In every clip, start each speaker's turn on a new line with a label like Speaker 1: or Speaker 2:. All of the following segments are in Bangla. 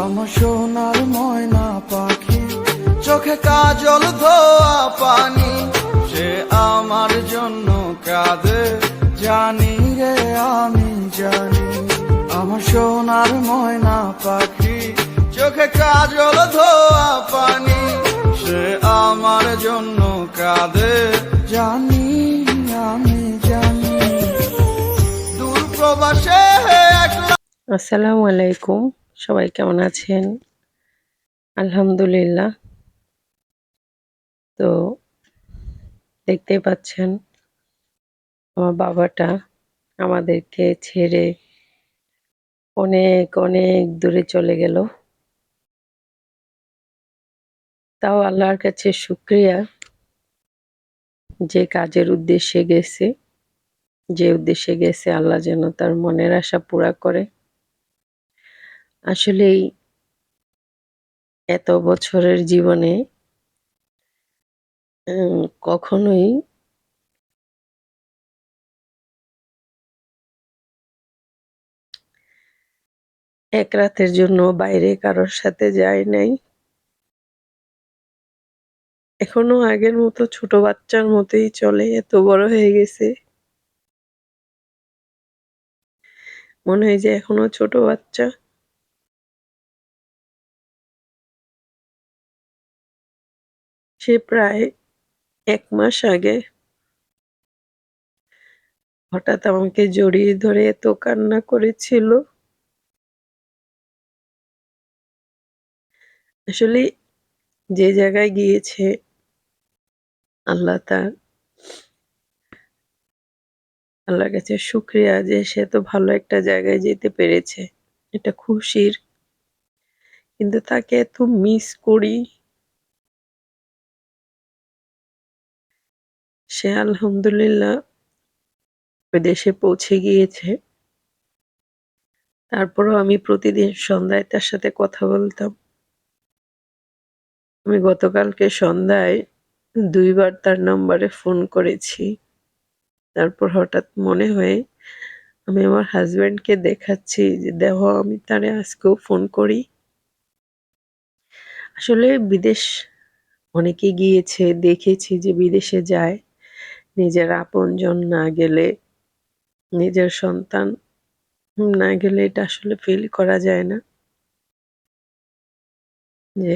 Speaker 1: আমার সোনার ময়না পাখি, চোখে কাজল ধোয়া পানি, সে আমার জন্য কাঁদে, জানি রে আমি জানি। আমার সোনার ময়না পাখি, চোখে কাজল ধোয়া পানি, সে আমার জন্য কাঁদে, জানি আমি জানি। দূর প্রবাসে
Speaker 2: আসসালামু আলাইকুম। সবাই কেমন আছেন? আলহামদুলিল্লাহ। তো দেখতেই পাচ্ছেন, আমার বাবাটা আমাদেরকে ছেড়ে অনেক অনেক দূরে চলে গেল। তাও আল্লাহর কাছে শুক্রিয়া যে কাজের উদ্দেশ্যে গেছে, যে উদ্দেশ্যে গেছে আল্লাহ যেন তার মনের আশা পুরা করে। আসলেই এত বছরের জীবনে কখনোই এক রাতের জন্য বাইরে কারোর সাথে যায় নাই। এখনও আগের মতো ছোট বাচ্চার মতোই চলে, এত বড় হয়ে গেছে। মনে হয় যে এখনও ছোট বাচ্চা। সে প্রায় এক মাস আগে হঠাৎ আমাকে জড়িয়ে ধরে এত কান্না করেছিল। আসলে যে জায়গায় গিয়েছে, আল্লাহ তার আল্লাহর কাছে শুক্রিয়া যে সে তো ভালো একটা জায়গায় যেতে পেরেছে। এটা খুশির। কিন্তু তাকে এত মিস করি। সে আলহামদুলিল্লাহ দেশে পৌঁছে গিয়েছে। তারপরও আমি প্রতিদিন সন্ধ্যায় তার সাথে কথা বলতাম। আমি গতকালকে সন্ধ্যায় দুইবার তার নম্বরে ফোন করেছি। তারপর হঠাৎ মনে হয়ে আমি আমার হাজব্যান্ডকে দেখাচ্ছি যে, দেহ, আমি তারে আজকেও ফোন করি। আসলে বিদেশ অনেকে গিয়েছে, দেখেছি যে বিদেশে যায়। নিজের আপনজন না গেলে, নিজের সন্তান না গেলে এটা আসলে ফিল করা যায় না। যে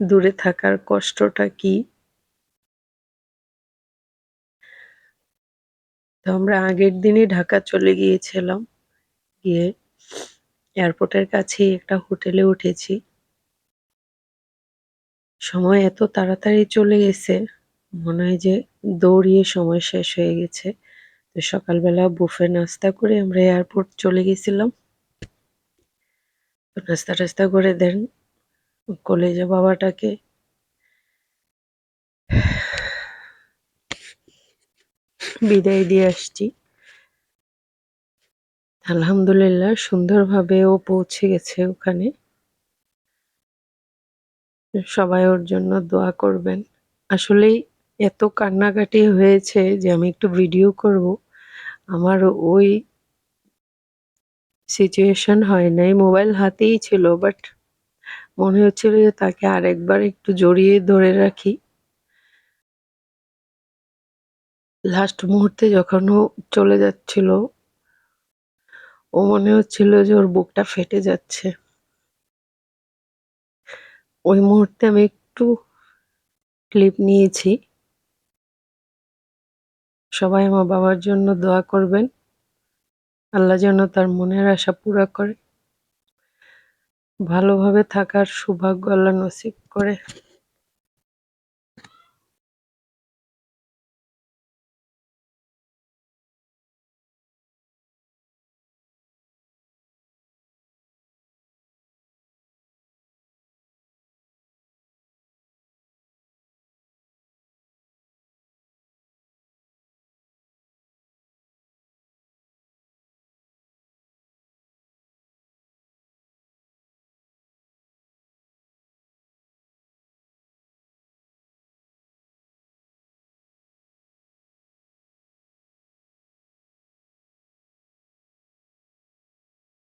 Speaker 2: দূরে থাকার কষ্টটা কি? তো আমরা আগের দিনই ঢাকা চলে গিয়েছিলাম, গিয়ে এয়ারপোর্টের কাছেই একটা হোটেলে উঠেছি। সময় এত তাড়াতাড়ি চলে গেছে। মনে হয় যে দৌড়িয়ে সময় শেষ হয়ে গেছে। তো সকালবেলা বুফে নাস্তা করে আমরা এয়ারপোর্ট চলে গেছিলাম। তো নাস্তা টাস্তা করে দেন কলেজে বাবাটাকে। বিদায় দিয়ে আসছি। আলহামদুলিল্লাহ সুন্দরভাবে ও পৌঁছে গেছে ওখানে। সবাই ওর জন্য দোয়া করবেন। আসলেই এত কান্নাকাটি হয়েছে যে আমি একটু ভিডিও করব। আমার ওই সিচুয়েশন হয় নাই। মোবাইল হাতেই ছিল বাট মনে হচ্ছিল যে তাকে আরেকবার একটু জড়িয়ে ধরে রাখি। লাস্ট মুহূর্তে যখন ও চলে যাচ্ছিল, ও মনে হচ্ছিল যে ওর বুকটা ফেটে যাচ্ছে। ওই মুহূর্তে আমি একটু ক্লিপ নিয়েছি। সবাই আমার বাবার জন্য দোয়া করবেন। আল্লাহ যেন তার মনের আশা পুরা করে। ভালোভাবে থাকার সৌভাগ্য আল্লাহ নসিব করে।